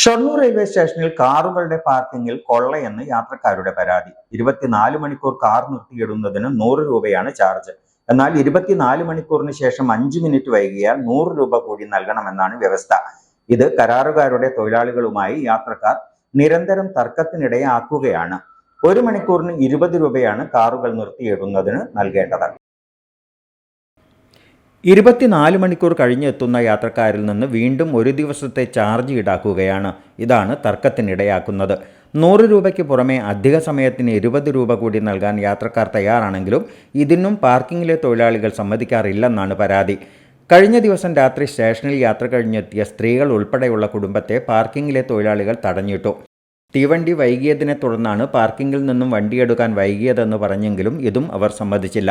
Shoranur railway സ്റ്റേഷനിൽ കാറുകളുടെ പാർക്കിങ്ങിൽ കൊള്ളയെന്ന് യാത്രക്കാരുടെ പരാതി. ഇരുപത്തിനാല് മണിക്കൂർ കാർ നിർത്തിയിടുന്നതിന് നൂറ് രൂപയാണ് ചാർജ്. എന്നാൽ ഇരുപത്തിനാല് മണിക്കൂറിന് ശേഷം അഞ്ച് മിനിറ്റ് വൈകിയാൽ നൂറ് രൂപ കൂടി നൽകണമെന്നാണ് വ്യവസ്ഥ. ഇത് കരാറുകാരുടെ തൊഴിലാളികളുമായി യാത്രക്കാർ നിരന്തരം തർക്കത്തിനിടയാക്കുകയാണ്. ഒരു മണിക്കൂറിന് ഇരുപത് രൂപയാണ് കാറുകൾ നിർത്തിയിടുന്നതിന് നൽകേണ്ടത്. ഇരുപത്തിനാല് മണിക്കൂർ കഴിഞ്ഞെത്തുന്ന യാത്രക്കാരിൽ നിന്ന് വീണ്ടും ഒരു ദിവസത്തെ ചാർജ് ഈടാക്കുകയാണ്. ഇതാണ് തർക്കത്തിനിടയാക്കുന്നത്. നൂറ് രൂപയ്ക്ക് പുറമെ അധിക സമയത്തിന് ഇരുപത് രൂപ കൂടി നൽകാൻ യാത്രക്കാർ തയ്യാറാണെങ്കിലും ഇതിനും പാർക്കിങ്ങിലെ തൊഴിലാളികൾ സമ്മതിക്കാറില്ലെന്നാണ് പരാതി. കഴിഞ്ഞ ദിവസം രാത്രി സ്റ്റേഷനിൽ യാത്ര കഴിഞ്ഞെത്തിയ സ്ത്രീകൾ ഉൾപ്പെടെയുള്ള കുടുംബത്തെ പാർക്കിങ്ങിലെ തൊഴിലാളികൾ തടഞ്ഞിട്ടു. തീവണ്ടി വൈകിയതിനെ തുടർന്നാണ് പാർക്കിംഗിൽ നിന്നും വണ്ടിയെടുക്കാൻ വൈകിയതെന്ന് പറഞ്ഞെങ്കിലും ഇതും അവർ സമ്മതിച്ചില്ല.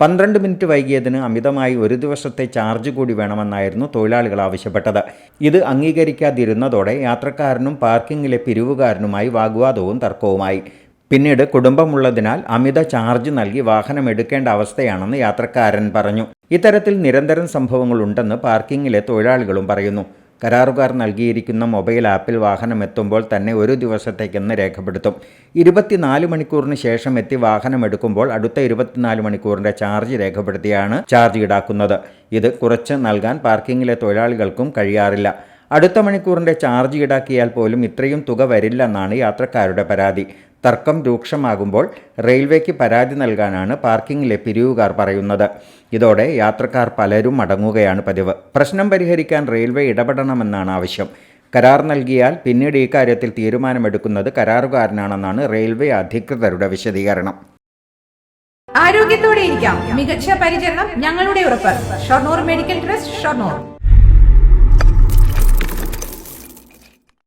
പന്ത്രണ്ട് മിനിറ്റ് വൈകിയതിന് അമിതമായി ഒരു ദിവസത്തെ ചാർജ് കൂടി വേണമെന്നായിരുന്നു തൊഴിലാളികൾ ആവശ്യപ്പെട്ടത്. ഇത് അംഗീകരിക്കാതിരുന്നതോടെ യാത്രക്കാരനും പാർക്കിങ്ങിലെ പിരിവുകാരനുമായി വാഗ്വാദവും തർക്കവുമായി. പിന്നീട് കുടുംബമുള്ളതിനാൽ അമിത ചാർജ് നൽകി വാഹനം എടുക്കേണ്ട അവസ്ഥയാണെന്ന് യാത്രക്കാരൻ പറഞ്ഞു. ഇത്തരത്തിൽ നിരന്തരം സംഭവങ്ങളുണ്ടെന്ന് പാർക്കിങ്ങിലെ തൊഴിലാളികളും പറയുന്നു. കരാറുകാർ നൽകിയിരിക്കുന്ന മൊബൈൽ ആപ്പിൽ വാഹനം എത്തുമ്പോൾ തന്നെ ഒരു ദിവസത്തേക്കെന്ന് രേഖപ്പെടുത്തും. ഇരുപത്തിനാല് മണിക്കൂറിന് ശേഷം എത്തി വാഹനം എടുക്കുമ്പോൾ അടുത്ത ഇരുപത്തിനാല് മണിക്കൂറിന്റെ ചാർജ് രേഖപ്പെടുത്തിയാണ് ചാർജ് ഈടാക്കുന്നത്. ഇത് കുറച്ച് നൽകാൻ പാർക്കിങ്ങിലെ തൊഴിലാളികൾക്കും കഴിയാറില്ല. അടുത്ത മണിക്കൂറിന്റെ ചാർജ് ഈടാക്കിയാൽ പോലും ഇത്രയും തുക വരില്ലെന്നാണ് യാത്രക്കാരുടെ പരാതി. തർക്കം രൂക്ഷമാകുമ്പോൾ റെയിൽവേക്ക് പരാതി നൽകാനാണ് പാർക്കിങ്ങിലെ പിരിവുകാർ പറയുന്നത്. ഇതോടെ യാത്രക്കാർ പലരും മടങ്ങുകയാണ് പതിവ്. പ്രശ്നം പരിഹരിക്കാൻ റെയിൽവേ ഇടപെടണമെന്നാണ് ആവശ്യം. കരാർ നൽകിയാൽ പിന്നീട് ഈ കാര്യത്തിൽ തീരുമാനമെടുക്കുന്നത് കരാറുകാരനാണെന്നാണ് റെയിൽവേ അധികൃതരുടെ വിശദീകരണം. ആരോഗ്യത്തോടെ ഇരിക്കാം. മികച്ച പരിചരണം ഞങ്ങളുടെ ഉറപ്പ്. Shoranur medical trust Shoranur.